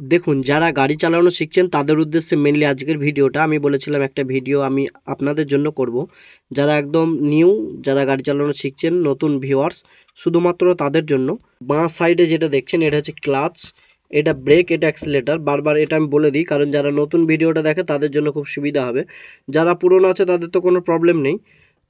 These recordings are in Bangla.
দেখুন, যারা গাড়ি চালানো শিখছেন, তাদের উদ্দেশ্যে মেনলি আজকের ভিডিওটা আমি বলেছিলাম একটা ভিডিও আমি আপনাদের জন্য করব। যারা একদম নিউ যারা গাড়ি চালানো শিখছেন, নতুন ভিউয়ার্স শুধুমাত্র তাদের জন্য। বাঁ সাইডে যেটা দেখছেন, এটা হচ্ছে ক্লাচ এটা ব্রেক এটা অ্যাক্সিলেটার বারবার এটা আমি বলে দিই, কারণ যারা নতুন ভিডিওটা দেখে, তাদের জন্য খুব সুবিধা হবে। যারা পুরনো আছে, তাদের তো কোনো প্রবলেম নেই।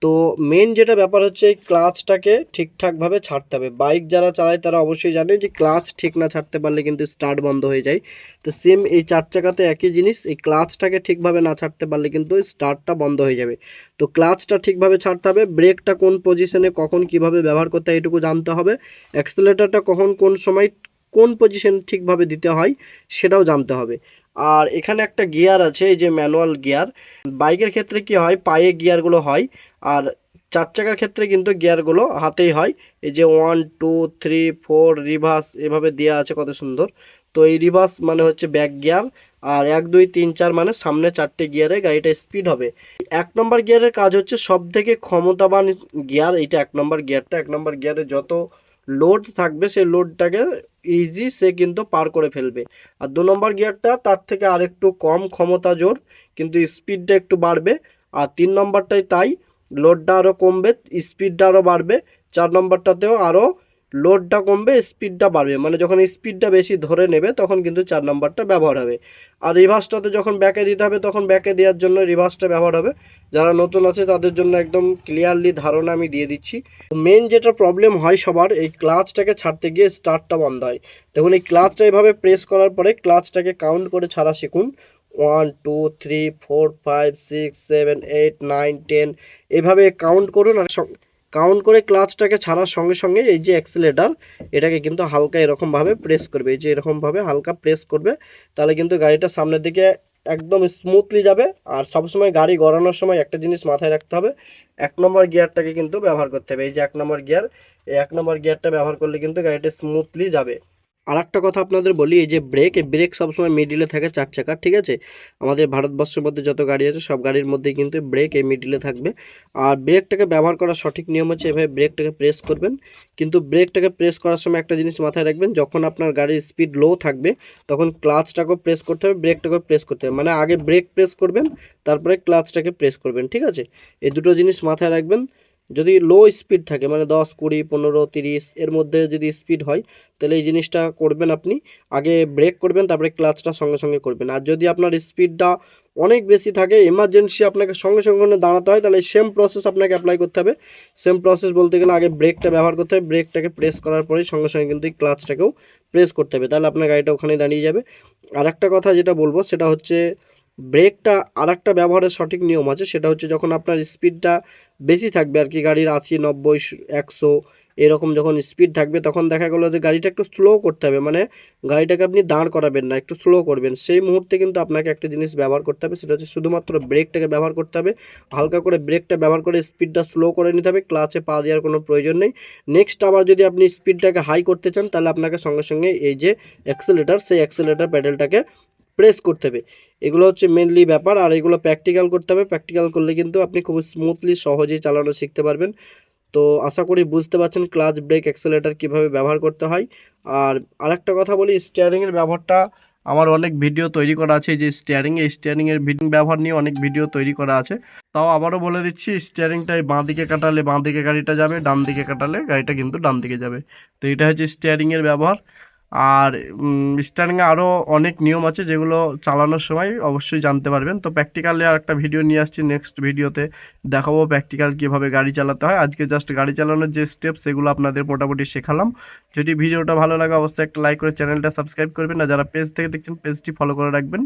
তো মেন যেটা ব্যাপার হচ্ছে এই ক্লাচটাকে ঠিকঠাকভাবে ছাড়তে হবে। বাইক যারা চালায়, তারা অবশ্যই জানে যে ক্লাচ ঠিক না ছাড়তে পারলে কিন্তু স্টার্ট বন্ধ হয়ে যায়। তো সেম এই চার চাকাতে একই জিনিস, এই ক্লাচটাকে ঠিকভাবে না ছাড়তে পারলে কিন্তু স্টার্টটা বন্ধ হয়ে যাবে। তো ক্লাচটা ঠিকভাবে ছাড়তে হবে ব্রেকটা কোন পজিশনে কখন কীভাবে ব্যবহার করতে হয় এটুকু জানতে হবে। অ্যাক্সেলেটারটা কখন কোন সময় কোন পজিশন ঠিকভাবে দিতে হয়, সেটাও জানতে হবে। আর এখানে একটা গিয়ার আছে, এই যে ম্যানুয়াল গিয়ার। বাইকের ক্ষেত্রে কি হয়, পায়ে গিয়ারগুলো হয়, আর চার চাকার ক্ষেত্রে কিন্তু গিয়ারগুলো হাতেই হয়। এই যে one, two, three, four, reverse এভাবে দেওয়া আছে, কত সুন্দর। তো এই রিভার্স মানে হচ্ছে ব্যাক গিয়ার, আর এক, দুই, তিন, চার মানে সামনে চারটে গিয়ারে গাড়িটা স্পিড হবে। এক নম্বর গিয়ারের কাজ হচ্ছে সব থেকে ক্ষমতাবান গিয়ার, এইটা এক নম্বর গিয়ারটা। এক নম্বর গিয়ারে যত লোড থাকবে, সেই লোডটাকে ইজি সে কিন্তু পার করে ফেলবে। আর দু নম্বর গিয়ারটা, তার থেকে আরেকটু কম ক্ষমতা জোর, কিন্তু স্পিডটা একটু বাড়বে। আর তিন নম্বরটাই তাই লোডটা আরও কমবে স্পিডটা আরও বাড়বে। চার নম্বরটাতেও আরও লোডটা কমবে স্পিডটা বাড়বে। মানে যখন স্পিডটা বেশি ধরে নেবে, তখন কিন্তু চার নম্বরটা ব্যবহার হবে। আর রিভার্সটাতে যখন ব্যাকে দিতে হবে, তখন ব্যাকে দেওয়ার জন্য রিভার্সটা ব্যবহার হবে। যারা নতুন আছে, তাদের জন্য একদম ক্লিয়ারলি ধারণা আমি দিয়ে দিচ্ছি। মেন যেটা প্রবলেম হয় সবার, এই ক্লাচটাকে ছাড়তে গিয়ে স্টার্টটা বন্ধ হয়। দেখুন, এই ক্লাচটা এভাবে প্রেস করার পরে ক্লাচটাকে কাউন্ট করে ছাড়া শিখুন। One two three four five six seven eight nine ten এভাবে কাউন্ট করুন আর কাউন্ট করে ক্লাচটাকে ছাড়ার সঙ্গে সঙ্গে এই যে অ্যাক্সিলেটার এটাকে কিন্তু হালকা এরকমভাবে প্রেস করবে। এই যে এরকমভাবে হালকা প্রেস করবে, তাহলে কিন্তু গাড়িটা সামনের দিকে একদম স্মুথলি যাবে। আর সবসময় গাড়ি গড়ানোর সময় একটা জিনিস মাথায় রাখতে হবে, এক নম্বর গিয়ারটাকে কিন্তু ব্যবহার করতে হবে। এই যে এক নম্বর গিয়ার এই এক নম্বর গিয়ারটা ব্যবহার করলে কিন্তু গাড়িটা স্মুথলি যাবে। আর একটা কথা আপনাদের বলি, এই যে ব্রেক এই ব্রেক সবসময় মিডিলে থাকে চার চাকার ঠিক আছে? আমাদের ভারতবর্ষের মধ্যে যত গাড়ি আছে, সব গাড়ির মধ্যেই কিন্তু ব্রেক এই মিডিলে থাকবে। আর ব্রেকটাকে ব্যবহার করার সঠিক নিয়ম হচ্ছে এভাবে ব্রেকটাকে প্রেস করবেন। কিন্তু ব্রেকটাকে প্রেস করার সময় একটা জিনিস মাথায় রাখবেন, যখন আপনার গাড়ির স্পিড লো থাকবে, তখন ক্লাচটাকেও প্রেস করতে হবে ব্রেকটাকেও প্রেস করতে হবে। মানে আগে ব্রেক প্রেস করবেন, তারপরে ক্লাচটাকে প্রেস করবেন, ঠিক আছে? এই দুটো জিনিস মাথায় রাখবেন। যদি লো স্পিড থাকে মানে দশ, কুড়ি, পনেরো, তিরিশ, এর মধ্যে যদি স্পিড হয়, তাহলে এই জিনিসটা করবেন আপনি। আগে ব্রেক করবেন, তারপরে ক্লাচটা সঙ্গে সঙ্গে করবেন। আর যদি আপনার স্পিডটা অনেক বেশি থাকে এমার্জেন্সি আপনাকে সঙ্গে সঙ্গে দাঁড়াতে হয়, তাহলে সেম প্রসেস আপনাকে অ্যাপ্লাই করতে হবে। সেম প্রসেস বলতে গেলে আগে ব্রেকটা ব্যবহার করতে হবে। ব্রেকটাকে প্রেস করার পরেই সঙ্গে সঙ্গে কিন্তু এই ক্লাচটাকেও প্রেস করতে হবে। তাহলে আপনার গাড়িটা ওখানে দাঁড়িয়ে যাবে। আর একটা কথা যেটা বলব, সেটা হচ্ছে ব্রেকটা আর একটা ব্যবহারের সঠিক নিয়ম আছে, সেটা হচ্ছে যখন আপনার স্পিডটা বেশি থাকবে আর কি, গাড়ির আশি, নব্বই, একশো, এরকম যখন স্পিড থাকবে, তখন দেখা গেলো যে গাড়িটা একটু স্লো করতে হবে মানে গাড়িটাকে আপনি দাঁড় করাবেন না, একটু স্লো করবেন। সেই মুহূর্তে কিন্তু আপনাকে একটা জিনিস ব্যবহার করতে হবে, সেটা হচ্ছে শুধুমাত্র ব্রেকটাকে ব্যবহার করতে হবে, হালকা করে ব্রেকটা ব্যবহার করে স্পিডটা স্লো করে নিতে হবে, ক্লাচে পা দেওয়ার কোনো প্রয়োজন নেই। নেক্সট আবার যদি আপনি স্পিডটাকে হাই করতে চান, তাহলে আপনাকে সঙ্গে সঙ্গে এই যে অ্যাক্সেলেটার সেই অ্যাক্সেলেটার প্যাডেলটাকে প্রেস করতে হবে। এগুলো হচ্ছে মেনলি ব্যাপার, আর এগুলো প্র্যাকটিক্যাল করতে হবে। প্র্যাকটিক্যাল করলে কিন্তু আপনি খুব স্মুথলি সহজেই চালানো শিখতে পারবেন। তো আশা করি বুঝতে পারছেন ক্লাচ ব্রেক অ্যাক্সেলেটার কীভাবে ব্যবহার করতে হয়। আর আরেকটা কথা বলি স্টিয়ারিংয়ের ব্যবহারটা আমার অনেক ভিডিও তৈরি করা আছে। যে স্টিয়ারিং এই স্টিয়ারিংয়ের ভিডিও ব্যবহার নিয়ে অনেক ভিডিও তৈরি করা আছে। তাও আবারও বলে দিচ্ছি স্টিয়ারিংটাই বাঁ দিকে কাটালে বাঁ দিকে গাড়িটা যাবে ডান দিকে কাটালে গাড়িটা কিন্তু ডান দিকে যাবে। তো এটা হচ্ছে স্টিয়ারিংয়ের ব্যবহার। আর স্টারিংয়ে আরও অনেক নিয়ম আছে যেগুলো চালানোর সময় অবশ্যই জানতে পারবেন। তো প্র্যাকটিক্যালে আর একটা ভিডিও নিয়ে আসছি নেক্সট ভিডিওতে দেখাবো প্র্যাকটিক্যাল কীভাবে গাড়ি চালাতে হয়। আজকে জাস্ট গাড়ি চালানোর যে স্টেপ সেগুলো আপনাদের মোটামুটি শেখালাম। যদি ভিডিওটা ভালো লাগে, অবশ্যই একটা লাইক করে চ্যানেলটা সাবস্ক্রাইব করবেন। আর যারা পেজ থেকে দেখছেন পেজটি ফলো করে রাখবেন।